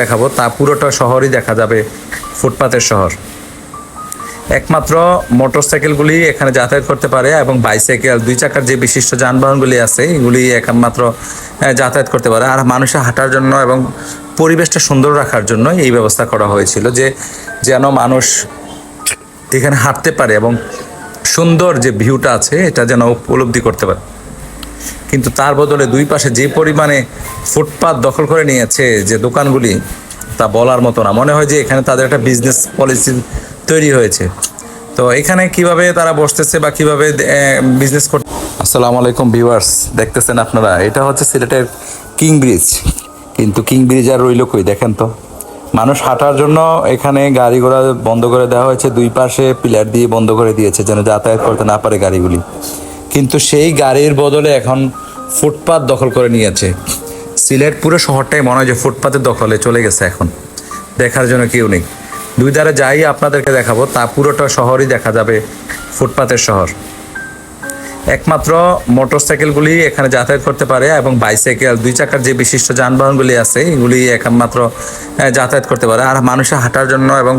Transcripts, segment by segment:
দেখাবো, তা পুরোটা শহরই দেখা যাবে, ফুটপাতের শহর। একমাত্র মোটরসাইকেলগুলি এখানে যাতায়াত করতে পারে এবং বাইসাইকেল, দুই চাকার যে বিশিষ্ট যানবাহনগুলি আছে, এগুলি একমাত্র যাতায়াত করতে পারে। আর মানুষের হাঁটার জন্য এবং পরিবেশটা সুন্দর রাখার জন্য এই ব্যবস্থা করা হয়েছিল যে, যেন মানুষ এখানে হাঁটতে পারে এবং সুন্দর যে ভিউটা আছে, এটা যেন উপলব্ধি করতে পারে। কিন্তু তার বদলে দুই পাশে যে পরিমাণে ফুটপাত দখল করে নিয়েছে যে দোকানগুলি, তা বলার মতো না। মনে হয় যে এখানে তাদের একটা বিজনেস পলিসি তৈরি হয়েছে। তো এখানে কীভাবে তারা বসতেছে বা কীভাবে বিজনেস করতে আসসালামু আলাইকুম ভিউয়ার্স দেখতেছেন আপনারা? এটা হচ্ছে সিলেটের কিং ব্রিজ কিন্তু কিং ব্রিজ আর রইল কই? দেখেন তো। মানুষ হাঁটার জন্য এখানে গাড়ি ঘোড়া বন্ধ করে দেওয়া হয়েছে। দুই পাশে পিলার দিয়ে বন্ধ করে দিয়েছে, যেন যাতায়াত করতে না পারে গাড়িগুলি। কিন্তু সেই গাড়ির বদলে এখন ফুটপাত দখল করে নিয়েছে। সিলেট পুরো শহরটাই মনে হয় যে ফুটপাতের দখলে চলে গেছে এখন। দেখার জন্য কেউ নেই। দুই ধারে যাই আপনাদেরকে দেখাবো, তা পুরোটা শহরই দেখা যাবে ফুটপাতের শহর। একমাত্র মোটরসাইকেলগুলি এখানে যাতায়াত করতে পারে এবং বাইসাইকেল, দুই চাকার যে বিশিষ্ট যানবাহনগুলি আছে, এগুলি একমাত্র যাতায়াত করতে পারে। আর মানুষের হাঁটার জন্য এবং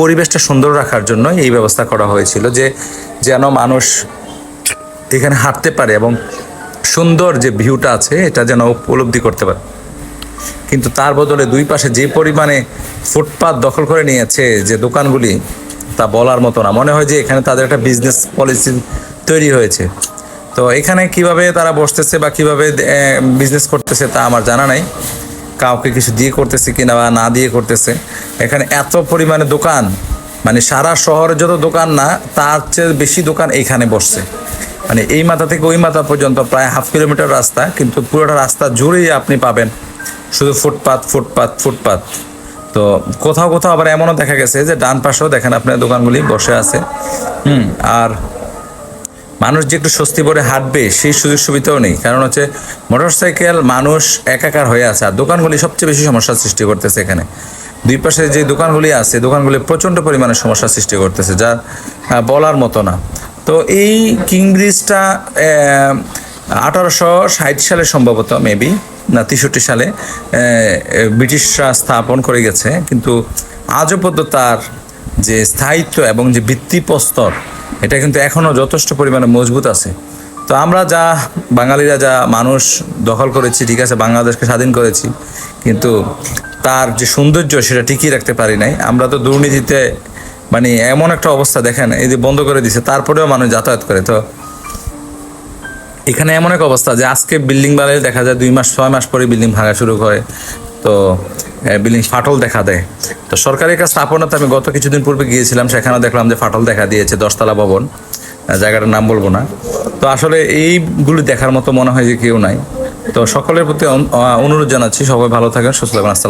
পরিবেশটা সুন্দর রাখার জন্য এই ব্যবস্থা করা হয়েছিল যে যেন মানুষ এখানে হাঁটতে পারে এবং সুন্দর যে ভিউটা আছে, এটা যেন উপলব্ধি করতে পারে। কিন্তু তার বদলে দুই পাশে যে পরিমাণে ফুটপাত দখল করে নিয়েছে যে দোকানগুলি, তা বলার মতো না। মনে হয় যে এখানে তাদের একটা বিজনেস পলিসি তৈরি হয়েছে। তো এখানে কীভাবে তারা বসতেছে বা কীভাবে বিজনেস করতেছে তা আমার জানা নাই। কাউকে কিছু দিয়ে করতেছে কিনা বা না দিয়ে করতেছে। এখানে এত পরিমাণে দোকান মানে সারা শহরে যত দোকান না, তার চেয়ে বেশি দোকান এইখানে বসছে। মানে এই মাথা থেকে ওই মাথা পর্যন্ত প্রায় হাফ কিলোমিটার রাস্তা, কিন্তু পুরোটা রাস্তা জুড়েই আপনি পাবেন। শুধু ফুটপাত ফুটপাত ফুটপাত। তো কোথাও কোথাও আবার এমনও দেখা গেছে যে ডান পাশেও দেখেন আপনার দোকানগুলি বসে আছে। হুম, আর মানুষ যে একটু স্বস্তি ভরে হাঁটবে, সেই সুযোগ সুবিধাও নেই। কারণ হচ্ছে মোটরসাইকেল মানুষ একাকার হয়ে আছে, আর দোকানগুলি সবচেয়ে বেশি সমস্যার সৃষ্টি করতেছে এখানে। দুই পাশে যে দোকানগুলি আছে, দোকানগুলি প্রচণ্ড পরিমাণে সমস্যার সৃষ্টি করতেছে, যা বলার মতো না। তো এই কিং ব্রিজটা আঠারোশো ষাট সালে সম্ভবত মেবি না, তেষট্টি সালে ব্রিটিশরা স্থাপন করে গেছে। কিন্তু আজও পর্যন্ত তার যে স্থায়িত্ব এবং যে ভিত্তিপ্রস্তর, এটা কিন্তু এখনও যথেষ্ট পরিমাণে মজবুত আছে। তো আমরা যা বাঙালিরা, যা মানুষ দখল করেছি, ঠিক আছে, বাংলাদেশকে স্বাধীন করেছি, কিন্তু তার যে সৌন্দর্য, সেটা টিকিয়ে রাখতে পারি নাই। আমরা তো দুর্নীতিতে মানে এমন একটা অবস্থা, দেখেন, এই যে বন্ধ করে দিছে, তারপরেও মানুষ যাতায়াত করে। তো এখানে এমন এক অবস্থা যে আজকে বিল্ডিং বানালে দেখা যায় দুই মাস, ছয় মাস পরে বিল্ডিং ভাঙা শুরু করে। তো বিল্ডিং ফাটল দেখা দেয়। তো সরকারের কাজ স্থাপনাতে আমি গত কিছুদিন পূর্বে গিয়েছিলাম সেখানে দেখলাম যে ফাটল দেখা দিয়েছে, দশতলা ভবন। জায়গাটার নাম বলব না। তো আসলে এইগুলি দেখার মতো মনে হয় যে কেউ নাই। তো সকলের প্রতি অনুরোধ জানাচ্ছি, সবাই ভালো থাকেন, সুস্থ থাকবেন আসসালাম।